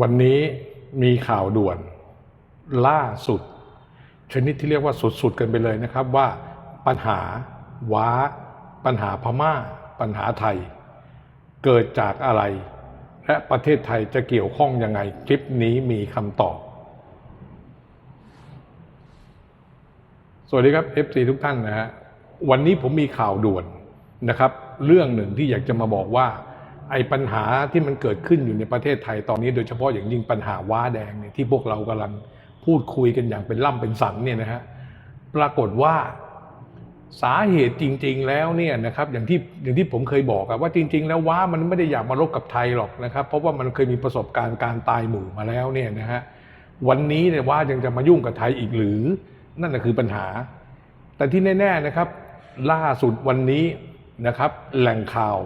วันนี้มีข่าวด่วนล่าสุด ชนิดที่เรียกว่าสุดๆกันไปเลยนะครับว่าปัญหาว้า ปัญหาพม่า ปัญหาไทย เกิดจากอะไร และประเทศไทยจะเกี่ยวข้องยังไง คลิปนี้มีคำตอบ สวัสดีครับ FC ทุกท่านนะฮะวันนี้ผมมีข่าวด่วนนะครับ เรื่องหนึ่งที่อยากจะมาบอกว่า ไอ้ปัญหาที่มันเกิดขึ้นอยู่ในประเทศไทยตอนนี้ โดยเฉพาะอย่างยิ่งปัญหาว้าแดงเนี่ยที่พวกเรากำลังพูดคุยกันอย่างเป็นล่ำเป็นสันเนี่ยนะฮะปรากฏว่าสาเหตุจริง ๆ แล้วเนี่ยนะครับอย่างที่อย่างที่ผมเคยบอกอะว่าจริง ๆ แล้วว้ามันไม่ได้อยากมารบกับไทยหรอกนะครับ เพราะว่ามันเคยมีประสบการณ์การตายหมู่มาแล้วเนี่ยนะฮะวันนี้เนี่ยว้ายังจะมายุ่งกับไทยอีกหรือ นั่นนะคือปัญหา แต่ที่แน่ ๆนะครับ ล่าสุดวันนี้นะครับ แหล่งข่าว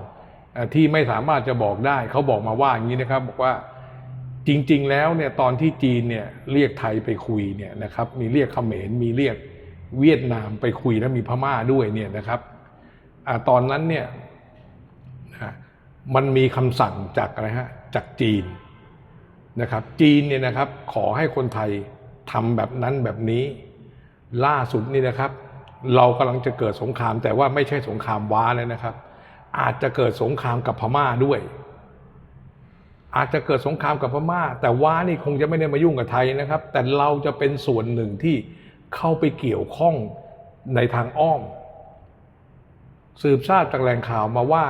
ที่ไม่สามารถจะบอกได้ เขาบอกมาว่าอย่างนี้นะครับ บอกว่าจริง ๆ แล้วเนี่ยตอนที่จีนเนี่ยเรียกไทยไปคุยเนี่ยนะครับ มีเรียกเขมรมีเรียกเวียดนามไปคุยแล้วมีพม่าด้วยเนี่ยนะครับอตอนนั้นเนี่ยมันมีคำสั่งจากอะไรฮะจากจีนนะครับ จีนเนี่ยนะครับขอให้คนไทยทำแบบนั้นแบบนี้ ล่าสุดนี่นะครับ เรากำลังจะเกิดสงครามแต่ว่าไม่ใช่สงครามว้าเลยนะครับ อาจจะเกิดสงครามกับพม่าด้วย อาจจะเกิดสงครามกับพม่า แต่ว้านี่คงจะไม่ได้มายุ่งกับไทยนะครับ แต่เราจะเป็นส่วนหนึ่งที่เข้าไปเกี่ยวข้องในทางอ้อม สืบทราบจากแหล่งข่าวมาว่า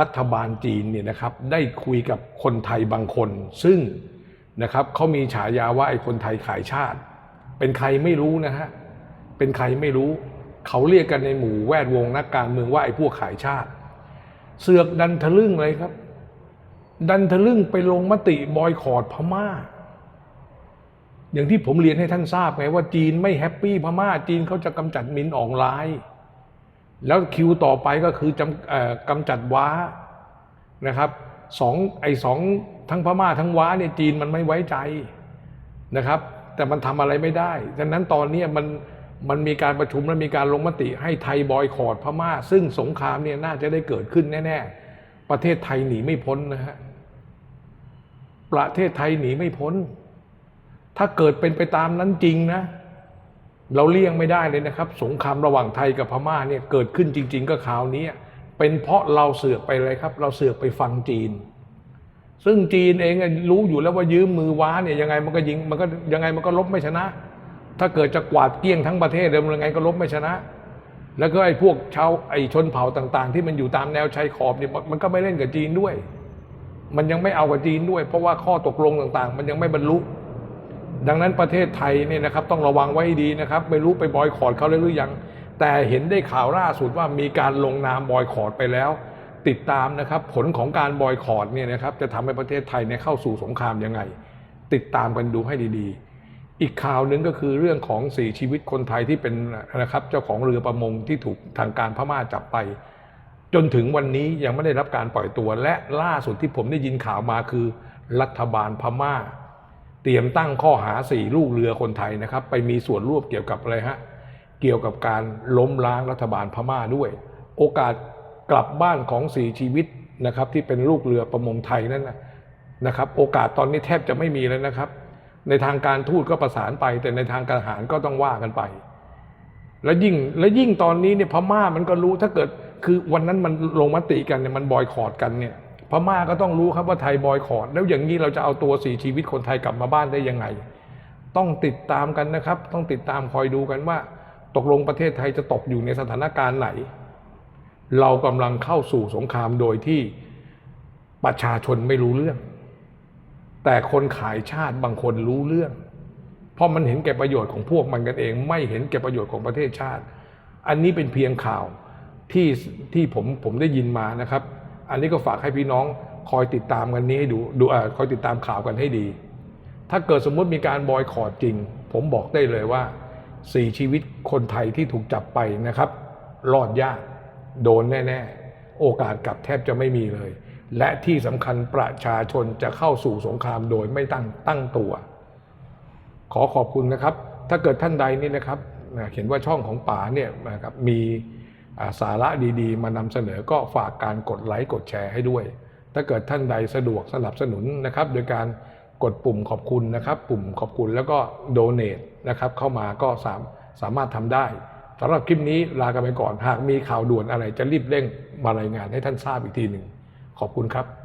รัฐบาลจีนเนี่ยนะครับ ได้คุยกับคนไทยบางคน ซึ่งนะครับเขามีฉายาว่าไอ้คนไทยขายชาติ เป็นใครไม่รู้นะฮะเป็นใครไม่รู้ เขาเรียกกันในหมู่แวดวงนักการเมืองว่าไอ้พวกขายชาติ เสือกดันทะลึ่งเลยครับ ดันทะลึ่งไปลงมติบอยคอรดพม่า อย่างที่ผมเรียนให้ท่านทราบไงว่าจีนไม่แฮปปี้พม่า จีนเขาจะกำจัดมินออนไลน์แล้วคิวต่อไปก็คือจำกำจัดว้านะครับสองไอ้สองทั้งพม่าทั้งว้าเนี่ยจีนมันไม่ไว้ใจนะครับ แต่มันทำอะไรไม่ได้ดังนั้นตอนนี้มัน มันมีการประชุมและมีการลงมติให้ไทยบอยคอรดพม่า ซึ่งสงครามเนี่ยน่าจะได้เกิดขึ้นแน่ ๆ ประเทศไทยหนีไม่พ้นนะฮะประเทศไทยหนีไม่พ้น ถ้าเกิดเป็นไปตามนั้นจริงนะ เราเลี่ยงไม่ได้เลยนะครับ สงครามระหว่างไทยกับพม่าเนี่ยเกิดขึ้นจริง ๆ ก็คราวนี้เป็นเพราะเราเสือกไปเลยครับ เราเสือกไปฟังจีน ซึ่งจีนเองรู้อยู่แล้วว่ายืมมือว้าเนี่ยยังไงมันก็ยิงมันก็ยังไงมันก็ลบไม่ชนะ ถ้าเกิดจะกวาดเกลี้ยงทั้งประเทศเลยมันยังไงก็ลบไม่ชนะ แล้วก็ไอ้พวกชาวไอ้ชนเผ่าต่าง ๆ ที่มันอยู่ตามแนวชายขอบเนี่ยมันก็ไม่เล่นกับจีนด้วย มันยังไม่เอากับจีนด้วย เพราะว่าข้อตกลงต่าง ๆ มันยังไม่บรรลุดังนั้นประเทศไทยเนี่ยนะครับต้องระวังไว้ดีนะครับ ไม่รู้ไปบอยคอรดเขาเลยหรือยัง แต่เห็นได้ข่าวล่าสุดว่ามีการลงนามบอยคอรดไปแล้ว ติดตามนะครับ ผลของการบอยคอรดเนี่ยนะครับจะทำให้ประเทศไทยเนี่ยเข้าสู่สงครามยังไง ติดตามกันดูให้ดีๆ อีกข่าวหนึ่งก็คือเรื่องของสี่ชีวิตคนไทยที่เป็นนะครับ เจ้าของเรือประมงที่ถูกทางการพม่าจับไป จนถึงวันนี้ยังไม่ได้รับการปล่อยตัว และล่าสุดที่ผมได้ยินข่าวมาคือ รัฐบาลพม่า เตรียมตั้งข้อหาสี่ลูกเรือคนไทยนะครับ ไปมีส่วนร่วมเกี่ยวกับอะไรฮะเกี่ยวกับการล้มล้างรัฐบาลพม่าด้วย โอกาสกลับบ้านของสี่ชีวิตนะครับ ที่เป็นลูกเรือประมงไทยนั่นนะนะครับ โอกาสตอนนี้แทบจะไม่มีแล้วนะครับ ในทางการทูตก็ประสานไป แต่ในทางการทหารก็ต้องว่ากันไป แล้วยิ่งและยิ่งตอนนี้เนี่ยพม่ามันก็รู้ถ้าเกิดคือวันนั้นมันลงมติกันเนี่ยมันบอยคอรดกันเนี่ยพม่าก็ต้องรู้ครับว่าไทยบอยคอรดแล้วอย่างนี้เราจะเอาตัวสี่ชีวิตคนไทยกลับมาบ้านได้ยังไง ต้องติดตามกันนะครับ ต้องติดตามคอยดูกันว่า ตกลงประเทศไทยจะตกอยู่ในสถานการณ์ไหน เรากำลังเข้าสู่สงครามโดยที่ประชาชนไม่รู้เรื่อง แต่คนขายชาติบางคนรู้เรื่อง เพราะมันเห็นแก่ประโยชน์ของพวกมันกันเอง ไม่เห็นแก่ประโยชน์ของประเทศชาติ อันนี้เป็นเพียงข่าวที่ที่ผมผมได้ยินมานะครับ อันนี้ก็ฝากให้พี่น้องคอยติดตามกันนี้ให้ดูดูอ่อคอยติดตามข่าวกันให้ดี ถ้าเกิดสมมุติมีการบอยคอรดจริง ผมบอกได้เลยว่าสี่ชีวิตคนไทยที่ถูกจับไปนะครับ รอดยาก โดนแน่ ๆ โอกาสกลับแทบจะไม่มีเลย และที่สำคัญประชาชนจะเข้าสู่สงครามโดยไม่ตั้งตั้งตัว ขอขอบคุณนะครับ ถ้าเกิดท่านใดนี่นะครับเห็นว่าช่องของป๋าเนี่ยนะครับมีสาระดีๆ มานำเสนอก็ฝากการกดไลค์กดแชร์ให้ด้วย ถ้าเกิดท่านใดสะดวกสนับสนุนนะครับ โดยการกดปุ่มขอบคุณนะครับ ปุ่มขอบคุณแล้วก็ donate นะครับเข้ามาก็สามสามารถทำได้สำหรับคลิปนี้ลากันไปก่อน หากมีข่าวด่วนอะไรจะรีบเร่งมารายงานให้ท่านทราบอีกทีหนึ่ง ขอบคุณครับ